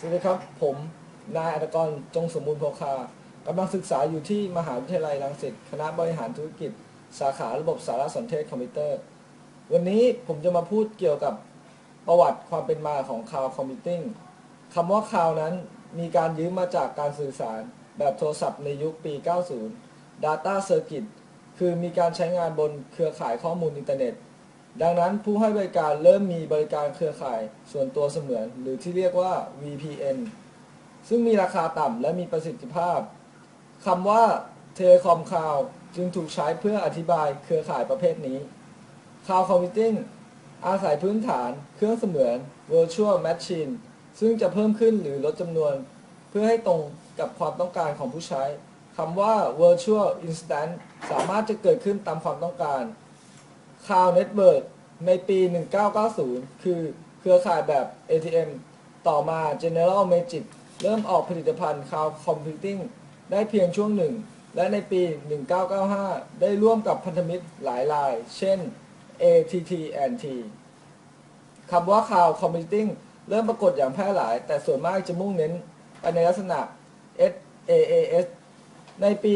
สวัสดีครับ ผมนายอัตกรจงสมบูรณ์โพคากำลังศึกษาอยู่ที่มหาวิทยาลัยรังสิตคณะบริหารธุรกิจ สาขาระบบสารสนเทศคอมพิวเตอร์ วันนี้ผมจะมาพูดเกี่ยวกับประวัติความเป็นมาของ Cloud Computing คำว่า Cloud นั้นมีการยืมมาจากการสื่อสารแบบโทรศัพท์ในยุคปี 90 Data Circuit คือมีการใช้งานบนเครือข่ายข้อมูลอินเทอร์เน็ต ดังนั้นผู้ให้บริการเริ่มมีบริการเครือข่ายส่วนตัวเสมือน หรือที่เรียกว่า VPN ซึ่งมีราคาต่ำและมีประสิทธิภาพคำว่า Telecom Cloud จึงถูกใช้เพื่ออธิบายเครือข่ายประเภทนี้ Cloud Computing อาศัยพื้นฐาน เครื่องเสมือน Virtual Machine ซึ่งจะเพิ่มขึ้นหรือลดจำนวน เพื่อให้ตรงกับความต้องการของผู้ใช้คำว่า Virtual Instant สามารถจะเกิดขึ้นตามความต้องการ Cloud Network ในปี 1990 คือเครือข่ายแบบ ATM ต่อมา General Magic เริ่มออกผลิตภัณฑ์ Cloud Computing ได้เพียงช่วงหนึ่ง และในปี 1995 ได้ร่วมกับพันธมิตรหลายราย เช่น ATT&T คำว่า Cloud Computing เริ่มปรากฏอย่างแพร่หลาย แต่ส่วนมากจะมุ่งเน้นไปในลักษณะ SaaS ในปี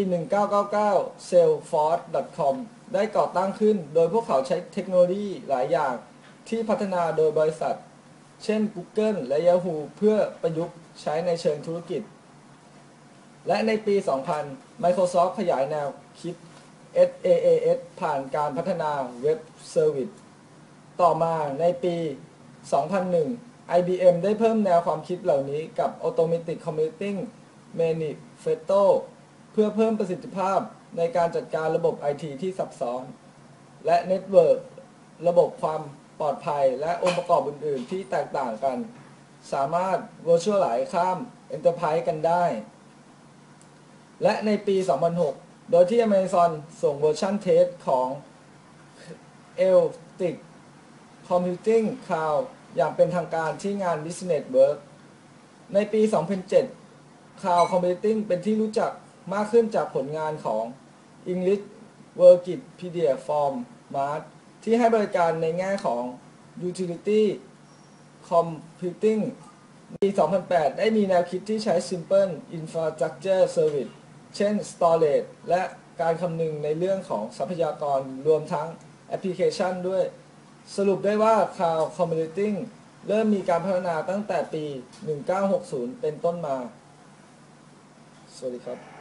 1999 Salesforce.com ได้ก่อตั้งขึ้น โดยพวกเขาใช้เทคโนโลยีหลายอย่างที่พัฒนาโดยบริษัท เช่น Google และ Yahoo เพื่อประยุกต์ใช้ในเชิงธุรกิจ และในปี 2000 Microsoft ขยายแนวคิด SaaS ผ่านการพัฒนาเว็บเซอร์วิสต่อมาในปี 2001 IBM ได้เพิ่มแนวความคิดเหล่านี้กับ Automatic Computing Manifesto เพื่อเพิ่มประสิทธิภาพในการจัดการระบบ IT ที่ซับซ้อน และ Network ระบบความปลอดภัย และองค์ประกอบอื่น ๆ ที่แตกต่างกัน สามารถ Virtualize ข้าม Enterprise กันได้ และในปี 2006 โดยที่ Amazon ส่งเวอร์ชันเทสของ e l t i c Computing Cloud อย่างเป็นทางการที่งาน Business World ในปี 2007 Cloud Computing เป็นที่รู้จัก มากขึ้นจากผลงานของ English Wikipedia Form Mart ที่ให้บริการในแง่ของ Utility Computing ปี 2008 ได้มีแนวคิดที่ใช้ Simple Infrastructure Service เช่น Storage และการคำนึงในเรื่องของทรัพยากรรวมทั้งแอปพลิเคชันด้วย สรุปได้ว่า Cloud Computing เริ่มมีการพัฒนาตั้งแต่ปี 1960 เป็นต้นมา สวัสดีครับ